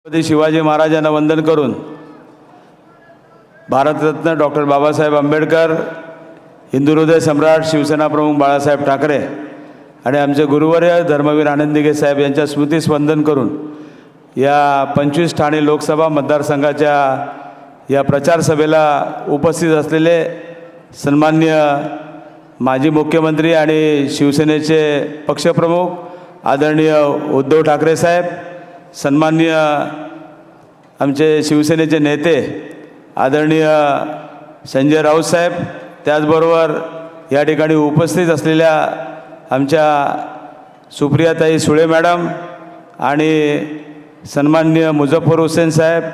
छत्रपती शिवाजी महाराजांना वंदन करून भारतरत्न डॉक्टर बाबासाहेब आंबेडकर हिंदू हृदय सम्राट शिवसेना प्रमुख बाळासाहेब ठाकरे आणि आमचे गुरुवर्य धर्मवीर आनंदिगे साहेब यांच्या स्मृतीस वंदन करून या पंचवीस ठाणे लोकसभा मतदारसंघाच्या या प्रचार सभेला उपस्थित असलेले सन्मान्य माजी मुख्यमंत्री आणि शिवसेनेचे पक्षप्रमुख आदरणीय उद्धव ठाकरे साहेब सन्माननीय आमचे शिवसेनेचे नेते आदरणीय संजय राऊत साहेब त्याचबरोबर या ठिकाणी उपस्थित असलेल्या आमच्या सुप्रियाताई सुळे मॅडम आणि सन्मान्य मुझफ्फर हुसेन साहेब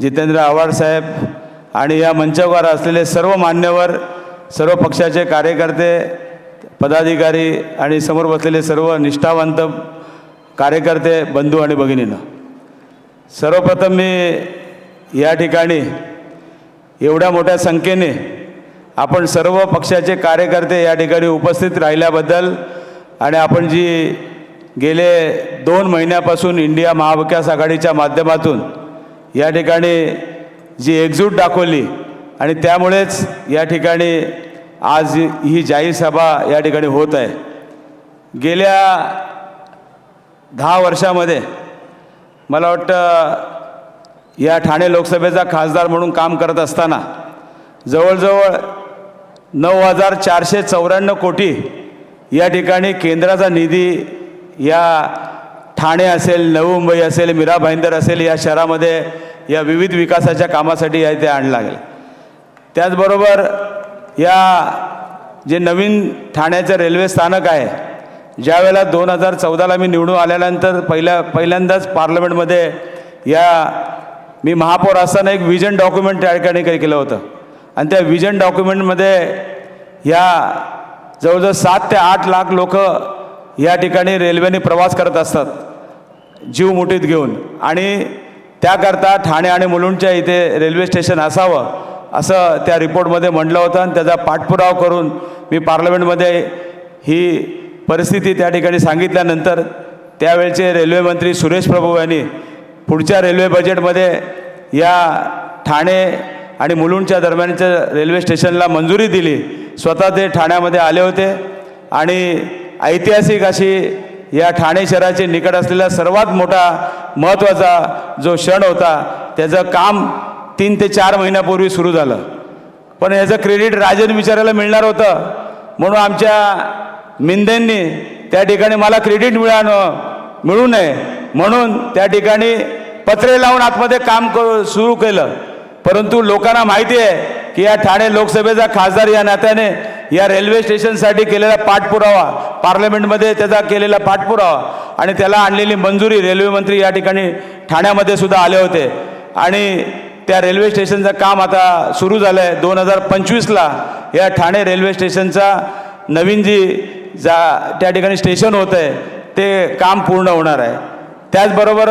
जितेंद्र आव्हाड साहेब आणि या मंचावर असलेले सर्व मान्यवर सर्व पक्षाचे कार्यकर्ते पदाधिकारी आणि समोर बसलेले सर्व निष्ठावंत कार्यकर्ते बंधू आणि भगिनीनं सर्वप्रथम मी या ठिकाणी एवढ्या मोठ्या संख्येने आपण सर्व पक्षाचे कार्यकर्ते या ठिकाणी उपस्थित राहिल्याबद्दल आणि आपण जी गेले दोन महिन्यापासून इंडिया महाविकास आघाडीच्या माध्यमातून या ठिकाणी जी एकजूट दाखवली आणि त्यामुळेच या ठिकाणी आज ही जाहीर सभा या ठिकाणी होत आहे. गेल्या दहा वर्षामध्ये मला वाटतं या ठाणे लोकसभेचा खासदार म्हणून काम करत असताना जवळजवळ नऊ हजार चारशे चौऱ्याण्णव कोटी या ठिकाणी केंद्राचा निधी या ठाणे असेल नवी मुंबई असेल मीरा भाईंदर असेल या शहरामध्ये या विविध विकासाच्या कामासाठी या इथे आणला गेला. त्याचबरोबर या जे नवीन ठाण्याचं रेल्वे स्थानक आहे ज्यावेळेला दोन हजार चौदाला मी निवडून आल्यानंतर पहिल्या पहिल्यांदाच पार्लमेंटमध्ये या मी महापौर असताना एक विजन डॉक्युमेंट त्या ठिकाणी काही केलं होतं. आणि त्या विजन डॉक्युमेंटमध्ये या जवळजवळ सात ते आठ लाख लोक या ठिकाणी रेल्वेने प्रवास करत असतात जीव मुठीत घेऊन. आणि त्याकरता ठाणे आणि मुलुंडच्या इथे रेल्वे स्टेशन असावं असं त्या रिपोर्टमध्ये म्हटलं होतं आणि त्याचा पाठपुरावा करून मी पार्लमेंटमध्ये ही परिस्थिती त्या ठिकाणी सांगितल्यानंतर त्यावेळचे रेल्वेमंत्री सुरेश प्रभू यांनी पुढच्या रेल्वे बजेटमध्ये या ठाणे आणि मुलुंडच्या दरम्यानच्या रेल्वे स्टेशनला मंजुरी दिली. स्वतः ते ठाण्यामध्ये आले होते आणि ऐतिहासिक अशी या ठाणे शहराचे निकट असलेला सर्वात मोठा महत्त्वाचा जो क्षण होता त्याचं काम तीन ते चार महिन्यापूर्वी सुरू झालं. पण याचं क्रेडिट राजन विचारायला मिळणार होतं. म्हणून आमच्या मिंदेंनी त्या ठिकाणी मला क्रेडिट मिळावं मिळू नये म्हणून त्या ठिकाणी पत्रे लावून आतमध्ये काम करू सुरू केलं. परंतु लोकांना माहिती आहे की या ठाणे लोकसभेचा खासदार या नात्याने या रेल्वे स्टेशनसाठी केलेला पाठपुरावा पार्लमेंटमध्ये त्याचा केलेला पाठपुरावा आणि त्याला आणलेली मंजुरी रेल्वे मंत्री या ठिकाणी ठाण्यामध्ये सुद्धा आले होते. आणि त्या रेल्वे स्टेशनचं काम आता सुरू झालं आहे दोन हजार पंचवीसला या ठाणे रेल्वे स्टेशनचा नवीन जी जा त्या ठिकाणी स्टेशन होतं आहे. ते काम पूर्ण होणार आहे. त्याचबरोबर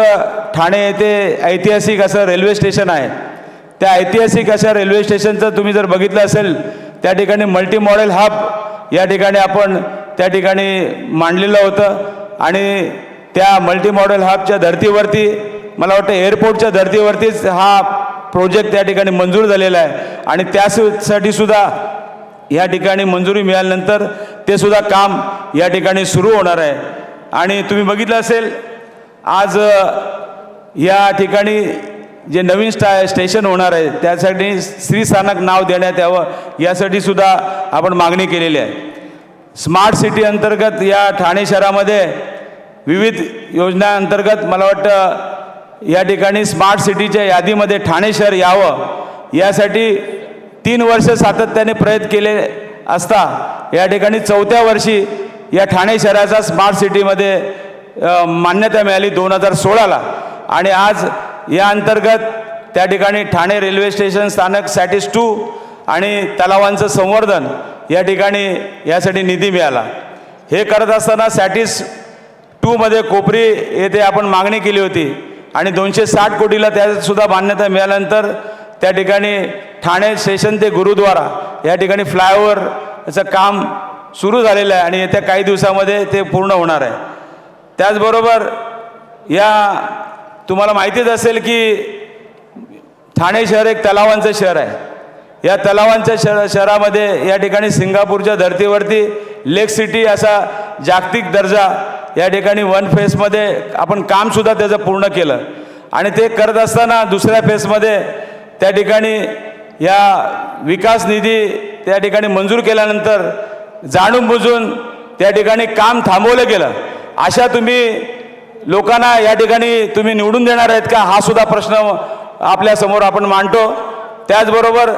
ठाणे येथे ऐतिहासिक असं रेल्वे स्टेशन आहे. त्या ऐतिहासिक अशा रेल्वे स्टेशनचं तुम्ही जर बघितलं असेल त्या ठिकाणी मल्टी मॉडेल हब या ठिकाणी आपण त्या ठिकाणी मांडलेलं होतं. आणि त्या मल्टी मॉडेल हबच्या धर्तीवरती मला वाटतं एअरपोर्टच्या धर्तीवरतीच हा प्रोजेक्ट त्या ठिकाणी मंजूर झालेला आहे. आणि त्यासाठी सुद्धा या ठिकाणी मंजुरी मिळाल्यानंतर ते सुद्धा काम या ठिकाणी सुरू होणार आहे. आणि तुम्ही बघितलं असेल आज या ठिकाणी जे नवीन स्टा स्टेशन होणार आहे त्यासाठी श्रीस्थानक नाव देण्यात यावं यासाठी सुद्धा आपण मागणी केलेली आहे. स्मार्ट सिटी अंतर्गत या ठाणे शहरामध्ये विविध योजनांतर्गत मला वाटतं या ठिकाणी स्मार्ट सिटीच्या यादीमध्ये ठाणे शहर यावं यासाठी तीन वर्ष सातत्याने प्रयत्न केले असता. या ठिकाणी चौथ्या वर्षी या ठाणे शहराचा स्मार्ट सिटीमध्ये मान्यता मिळाली दोन हजार सोळाला. आणि आज या अंतर्गत त्या ठिकाणी ठाणे रेल्वे स्टेशन स्थानक सॅटिस टू आणि तलावांचं संवर्धन या ठिकाणी यासाठी निधी मिळाला. हे करत असताना सॅटिस टूमध्ये कोपरी येथे आपण मागणी केली होती आणि दोनशे साठ कोटीला त्यासुद्धा मान्यता मिळाल्यानंतर त्या ठिकाणी ठाणे स्टेशन ते गुरुद्वारा या ठिकाणी फ्लायओव्हरचं काम सुरू झालेलं आहे आणि येत्या काही दिवसामध्ये ते पूर्ण होणार आहे. त्याचबरोबर या तुम्हाला माहितीच असेल की ठाणे शहर एक तलावांचं शहर आहे. या तलावांच्या शहर शहरामध्ये या ठिकाणी सिंगापूरच्या धर्तीवरती लेक सिटी असा जागतिक दर्जा या ठिकाणी वन फेसमध्ये आपण कामसुद्धा त्याचं पूर्ण केलं. आणि ते करत असताना दुसऱ्या फेसमध्ये त्या ठिकाणी या विकास निधी त्या ठिकाणी मंजूर केल्यानंतर जाणून बुजून त्या ठिकाणी काम थांबवलं गेलं. अशा तुम्ही लोकांना या ठिकाणी तुम्ही निवडून देणार आहेत का? हा सुद्धा प्रश्न आपल्यासमोर आपण मांडतो. त्याचबरोबर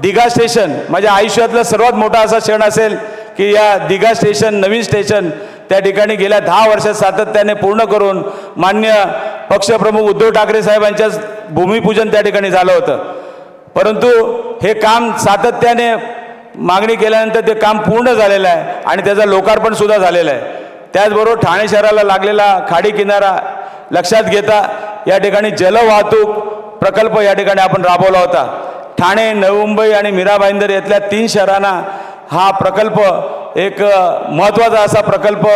दिघा स्टेशन माझ्या आयुष्यातलं सर्वात मोठा असा क्षण असेल की या दिघा स्टेशन नवीन स्टेशन त्या ठिकाणी गेल्या दहा वर्षात सातत्याने पूर्ण करून मान्य पक्षप्रमुख उद्धव ठाकरे साहेबांच्या भूमिपूजन त्या ठिकाणी झालं होतं. परंतु हे काम सातत्याने मागणी केल्यानंतर ते काम पूर्ण झालेलं आहे आणि त्याचं लोकार्पणसुद्धा झालेलं आहे. त्याचबरोबर ठाणे शहराला लागलेला खाडी किनारा लक्षात घेता या ठिकाणी जलवाहतूक प्रकल्प या ठिकाणी आपण राबवला होता. ठाणे नवी मुंबई आणि मीरा भाईंदर यातल्या तीन शहरांना हा प्रकल्प एक महत्त्वाचा असा प्रकल्प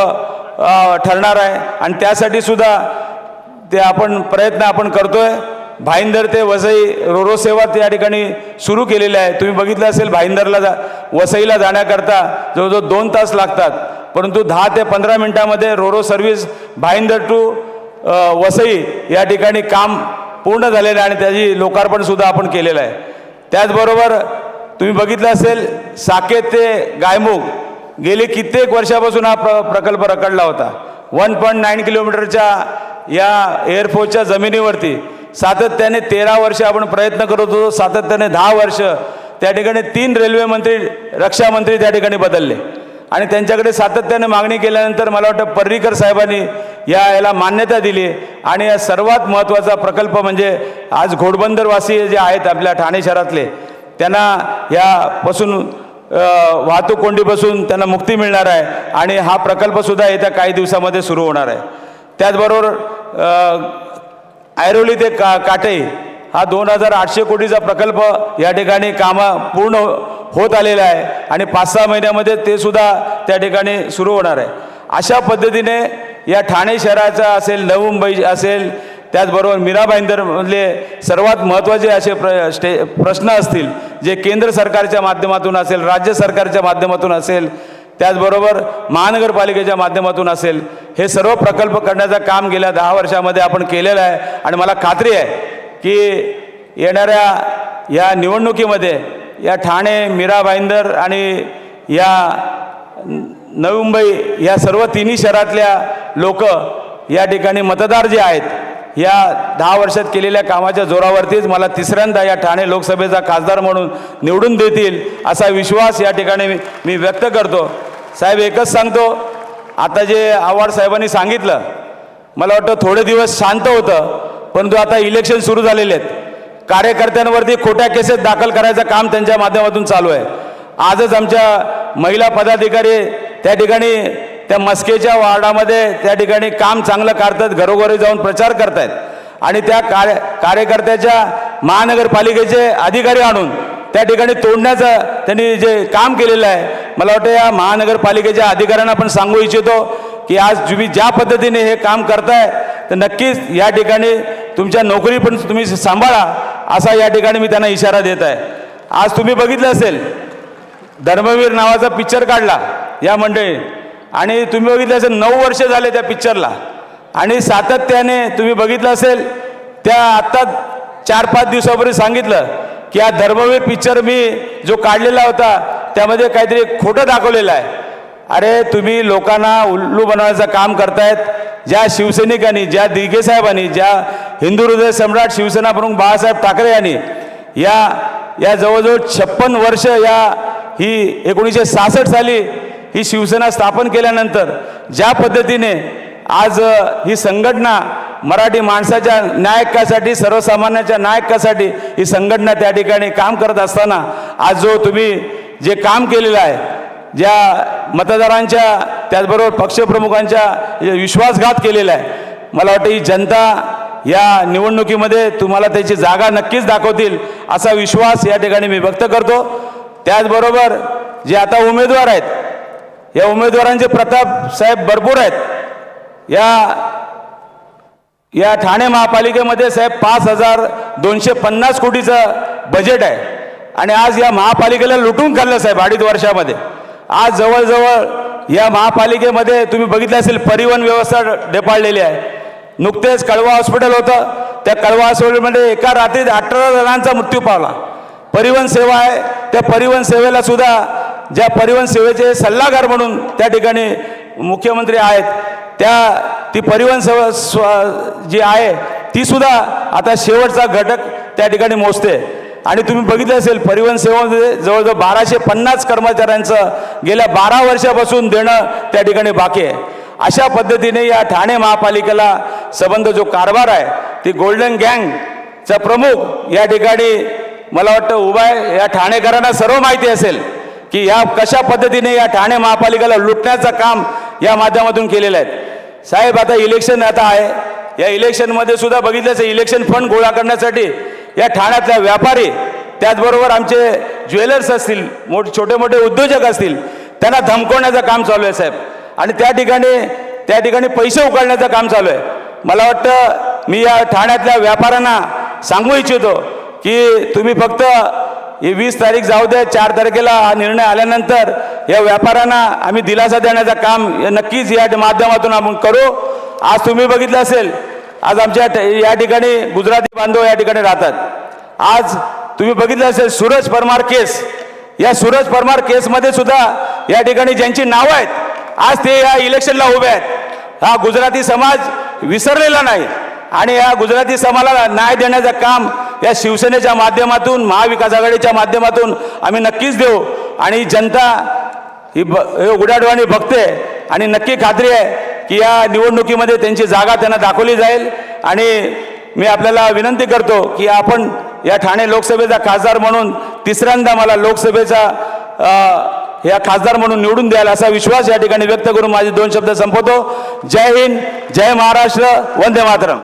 ठरणार आहे. आणि त्यासाठी सुद्धा ते आपण प्रयत्न आपण करतोय. भाईंदर ते वसई रोरो सेवा त्या ठिकाणी सुरू केलेली आहे. तुम्ही बघितलं असेल भाईंदरला जा वसईला जाण्याकरता जवळजवळ दोन तास लागतात. परंतु दहा ते पंधरा मिनिटामध्ये ro ro service Bhayandar to Vasai या ठिकाणी काम पूर्ण झालेलं आहे आणि त्याची लोकार्पणसुद्धा आपण केलेलं आहे. त्याचबरोबर तुम्ही बघितलं असेल साकेत ते गायमुख गेले कित्येक वर्षापासून हा प्र प्रकल्प रखडला होता. वन पॉईंट नाईन किलोमीटरच्या या एअरफोर्सच्या जमिनीवरती सातत्याने तेरा वर्ष आपण प्रयत्न करत होतो. सातत्याने दहा वर्ष त्या ठिकाणी तीन रेल्वे मंत्री त्या ठिकाणी बदलले. आणि त्यांच्याकडे सातत्याने मागणी केल्यानंतर मला वाटतं पर्रीकर साहेबांनी या याला मान्यता दिली. आणि या सर्वात महत्त्वाचा प्रकल्प म्हणजे आज घोडबंदरवासी जे आहेत आपल्या ठाणे शहरातले त्यांना यापासून वाहतूक कोंडीपासून त्यांना मुक्ती मिळणार आहे. आणि हा प्रकल्पसुद्धा येत्या काही दिवसामध्ये सुरू होणार आहे. त्याचबरोबर ऐरोली ते का काटे हा दोन हजार आठशे कोटीचा प्रकल्प या ठिकाणी कामं पूर्ण होत आलेला आहे आणि पाच सहा महिन्यामध्ये ते सुद्धा त्या ठिकाणी सुरू होणार आहे. अशा पद्धतीने या ठाणे शहराचा असेल नवी मुंबई असेल त्याचबरोबर मीरा भाईंदरमधले सर्वात महत्त्वाचे असे प्र स्टे प्रश्न असतील जे केंद्र सरकारच्या माध्यमातून असेल राज्य सरकारच्या माध्यमातून असेल त्याचबरोबर महानगरपालिकेच्या माध्यमातून असेल हे सर्व प्रकल्प करण्याचं काम गेल्या दहा वर्षामध्ये आपण केलेलं आहे. आणि मला खात्री आहे की येणाऱ्या या निवडणुकीमध्ये या ठाणे मीरा भाईंदर आणि या नवी मुंबई या सर्व तिन्ही शहरातल्या लोक या ठिकाणी मतदार जे आहेत या दहा वर्षात केलेल्या कामाच्या जोरावरतीच मला तिसऱ्यांदा या ठाणे लोकसभेचा खासदार म्हणून निवडून देतील असा विश्वास या ठिकाणी मी मी व्यक्त करतो. साहेब एकच सांगतो आता जे आव्हाड साहेबांनी सांगितलं मला वाटतं थोडे दिवस शांत होतं परंतु आता इलेक्शन सुरू झालेले आहेत. कार्यकर्त्यांवरती खोट्या केसेस दाखल करायचं काम त्यांच्या माध्यमातून चालू आहे. आजच आमच्या महिला पदाधिकारी त्या ठिकाणी त्या मस्केच्या वार्डामध्ये त्या ठिकाणी काम चांगलं करतात घरोघरी जाऊन प्रचार करतायत. आणि त्या कार्य कार्यकर्त्याच्या महानगरपालिकेचे अधिकारी आणून त्या ठिकाणी तोडण्याचं त्यांनी जे काम केलेलं आहे मला वाटतं या महानगरपालिकेच्या अधिकाऱ्यांना पण सांगू इच्छितो की आज तुम्ही ज्या पद्धतीने हे काम करताय तर नक्कीच या ठिकाणी तुमच्या नोकरी पण तुम्ही सांभाळा असा या ठिकाणी मी त्यांना इशारा देत आहे. आज तुम्ही बघितलं असेल धर्मवीर नावाचा पिक्चर काढला या मंडळी. आणि तुम्ही बघितलं असेल नऊ वर्ष झाले त्या पिक्चरला आणि सातत्याने तुम्ही बघितलं असेल त्या आत्ता चार पाच दिवसापूर्वी सांगितलं की हा धर्मवीर पिक्चर मी जो काढलेला होता त्यामध्ये काहीतरी खोटं दाखवलेलं आहे. अरे तुम्ही लोकांना उल्लू बनवण्याचं काम करतायत. ज्या शिवसैनिकांनी ज्या दिघे साहेबांनी ज्या हिंदू हृदय सम्राट शिवसेना प्रमुख बाळासाहेब ठाकरे यांनी या या जवळजवळ छप्पन वर्ष या ही एकोणीसशे सहासष्ट साली ही शिवसेना स्थापन केल्यानंतर ज्या पद्धतीने आज ही संघटना मराठी माणसाच्या नायकासाठी सर्वसामान्याच्या नायकासाठी ही संघटना त्या ठिकाणी काम करत असताना आज जो तुम्ही जे काम केलेलं आहे ज्या मतदारांच्या त्याचबरोबर पक्षप्रमुखांच्या विश्वासघात केलेला आहे मला वाटतं ही जनता या निवडणुकीमध्ये तुम्हाला त्याची जागा नक्कीच दाखवतील असा विश्वास या ठिकाणी मी व्यक्त करतो. त्याचबरोबर जे आता उमेदवार आहेत या उमेदवारांचे प्रताप साहेब भरपूर आहेत. या या ठाणे महापालिकेमध्ये साहेब पाच हजार दोनशे पन्नास कोटीचं बजेट आहे. आणि आज या महापालिकेला लुटून खाल्लं साहेब अडीच वर्षामध्ये. आज जवळजवळ या महापालिकेमध्ये तुम्ही बघितलं असेल परिवहन व्यवस्था ढेपाळलेली आहे. नुकतेच कळवा हॉस्पिटल होतं. त्या कळवा हॉस्पिटलमध्ये एका रात्रीत अठरा जणांचा मृत्यू पावला. परिवहन सेवा आहे. त्या परिवहन सेवेला सुद्धा ज्या परिवहन सेवेचे सल्लागार म्हणून त्या ठिकाणी मुख्यमंत्री आहेत त्या ती परिवहन सेवा स्व जी आहे ती सुद्धा आता शेवटचा घटक त्या ठिकाणी मोजते. आणि तुम्ही बघितलं असेल परिवहन सेवामध्ये जवळजवळ बाराशे पन्नास कर्मचाऱ्यांचं गेल्या बारा वर्षापासून देणं त्या ठिकाणी बाकी आहे. अशा पद्धतीने या ठाणे महापालिकेला संबंध जो कारभार आहे ती गोल्डन गँगचा प्रमुख या ठिकाणी मला वाटतं उभा आहे. या ठाणेकरांना सर्व माहिती असेल की या कशा पद्धतीने या ठाणे महापालिकेला लुटण्याचं काम या माध्यमातून केलेलं आहे. साहेब आता इलेक्शन आता आहे. या इलेक्शनमध्ये सुद्धा बघितलं असेल इलेक्शन फंड गोळा करण्यासाठी या ठाण्यातल्या व्यापारी त्याचबरोबर आमचे ज्वेलर्स असतील मोठे छोटे मोठे उद्योजक असतील त्यांना धमकवण्याचं काम चालू आहे साहेब. आणि त्या ठिकाणी त्या ठिकाणी पैसे उकळण्याचं काम चालू आहे. मला वाटतं मी या ठाण्यातल्या व्यापाऱ्यांना सांगू इच्छितो की तुम्ही फक्त ही वीस तारीख जाऊ दे चार तारखेला हा निर्णय आल्यानंतर या व्यापाऱ्यांना आम्ही दिलासा देण्याचं काम नक्कीच या माध्यमातून आपण करू. आज तुम्ही बघितलं असेल आज आमच्या या ठिकाणी गुजराती बांधव या ठिकाणी राहतात. आज तुम्ही बघितलं असेल सूरज परमार केस. या सूरज परमार केसमध्ये सुद्धा या ठिकाणी ज्यांची नावं आहेत आज ते या इलेक्शनला उभे आहेत. हा गुजराती समाज विसरलेला नाही आणि या गुजराती समाजाला न्याय देण्याचं काम या शिवसेनेच्या माध्यमातून महाविकास आघाडीच्या माध्यमातून आम्ही नक्कीच देऊ. आणि जनता ही ब हे बघते आणि नक्की खात्री आहे की या निवडणुकीमध्ये त्यांची जागा त्यांना दाखवली जाईल. आणि मी आपल्याला विनंती करतो की आपण या ठाणे लोकसभेचा खासदार म्हणून तिसऱ्यांदा मला लोकसभेचा या खासदार म्हणून निवडून द्याल असा विश्वास या ठिकाणी व्यक्त करून माझे दोन शब्द संपवतो. जय हिंद जय महाराष्ट्र वंदे मातरम.